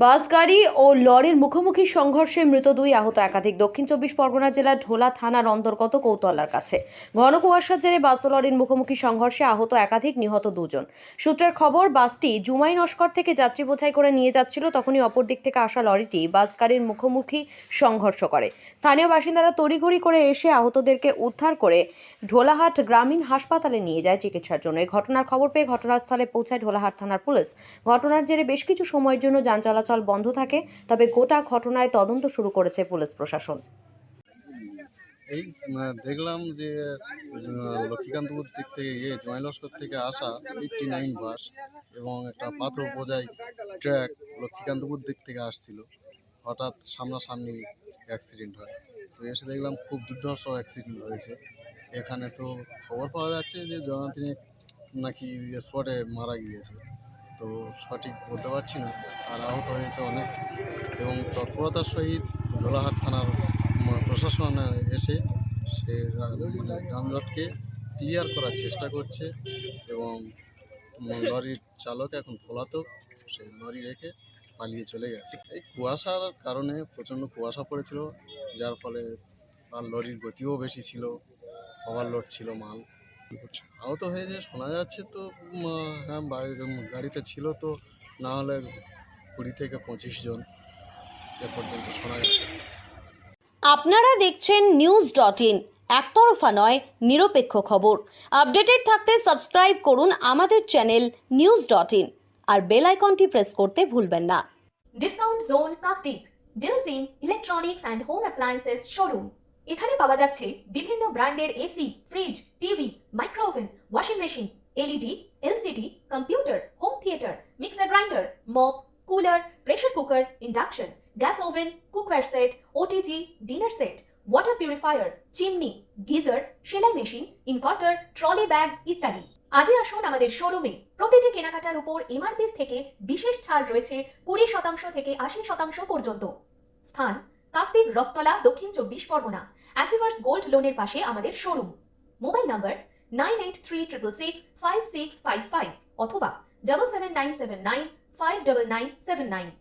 বাস গাড়ি ও লরির মুখোমুখি সংঘর্ষে মৃত দুই আহত একাধিক দক্ষিণ চব্বিশ পরগনা জেলার ঢোলা থানার অন্তর্গত কৌতলার কাছে। ঘন কুয়াশার জেরে বাস ও লরির মুখোমুখি সংঘর্ষে আহত একাধিক নিহত দুজন। সূত্রের খবর, বাসটি জুমাই নস্কর থেকে যাত্রী বোঝাই করে নিয়ে যাচ্ছিল, তখনই অপর দিক থেকে আসা লরিটি বাস গাড়ির মুখোমুখি সংঘর্ষ করে। স্থানীয় বাসিন্দারা তড়িঘড়ি করে এসে আহতদেরকে উদ্ধার করে ঢোলাহাট গ্রামীণ হাসপাতালে নিয়ে যায় চিকিৎসার জন্য। এই ঘটনার খবর পেয়ে ঘটনাস্থলে পৌঁছায় ঢোলাহাট থানার পুলিশ। ঘটনার জেরে বেশ কিছু সময়ের জন্য যান চলাচল বন্ধ থাকে, তবে গোটা ঘটনায় তদন্ত শুরু করেছে পুলিশ প্রশাসন। এই দেখলাম যে লক্ষ্মীকান্তপুর দিক থেকে ইয়ে জয়লস্কর থেকে আসা এইটটি নাইন বাস এবং একটা পাথর বোঝাই ট্র্যাক লক্ষ্মীকান্তপুর দিক থেকে আসছিল। হঠাৎ সামনাসামনি অ্যাক্সিডেন্ট হয়। তো এসে দেখলাম খুব দুর্ধর্ষ অ্যাক্সিডেন্ট হয়েছে। এখানে তো খবর পাওয়া যাচ্ছে যে জনাতিনে নাকি স্পটে মারা গিয়েছে। তো সঠিক বলতে পারছি না। আর আহত হয়েছে অনেক এবং তৎপরতার সহিত গোলাহাট থানার প্রশাসন এসে সে মানে যানজটকে ক্লিয়ার করার চেষ্টা করছে এবং লরির চালক এখন পলাতক, সে লরি রেখে পালিয়ে চলে গেছে। এই কুয়াশার কারণে প্রচণ্ড কুয়াশা পড়েছিল, যার ফলে আর লরির গতিও বেশি ছিল ওভারলোড ছিল মাল। আহত হয়েছে শোনা যাচ্ছে তো হ্যাঁ গাড়িতে ছিল তো না হলে কুড়ি থেকে পঁচিশ জন এ পর্যন্ত শোনা যাচ্ছে। আপনারা দেখছেন নিউজ ডট ইন একতরফা নয় নিরপেক্ষ খবর। আপডেটেড থাকতে সাবস্ক্রাইব করুন আমাদের চ্যানেল নিউজ ডট ইন আর বেল আইকনটি প্রেস করতে ভুলবেন না। Discount zone Kartik ডিলসিন electronics and home appliances showroom এখানে পাওয়া যাচ্ছে বিভিন্ন ব্র্যান্ডের AC fridge TV mixer grinder mop cooler pressure cooker induction gas oven cookware set OTG dinner set water purifier chimney geyser সেলাই মেশিন ইনভার্টার ট্রলি ব্যাগ ইত্যাদি। আজই আসুন আমাদের শোরুমে প্রতিটি কেনাকাটার উপর এমআরপির থেকে বিশেষ ছাড় রয়েছে কুড়ি শতাংশ থেকে আশি শতাংশ পর্যন্ত। স্থান, কার্তিক রক্তলা দক্ষিণ চব্বিশ পরগনা। অ্যাচিভার্স গোল্ড লোনের পাশে আমাদের showroom mobile number nine eight three triple six five six five five অথবা double seven nine seven nine five double nine seven nine.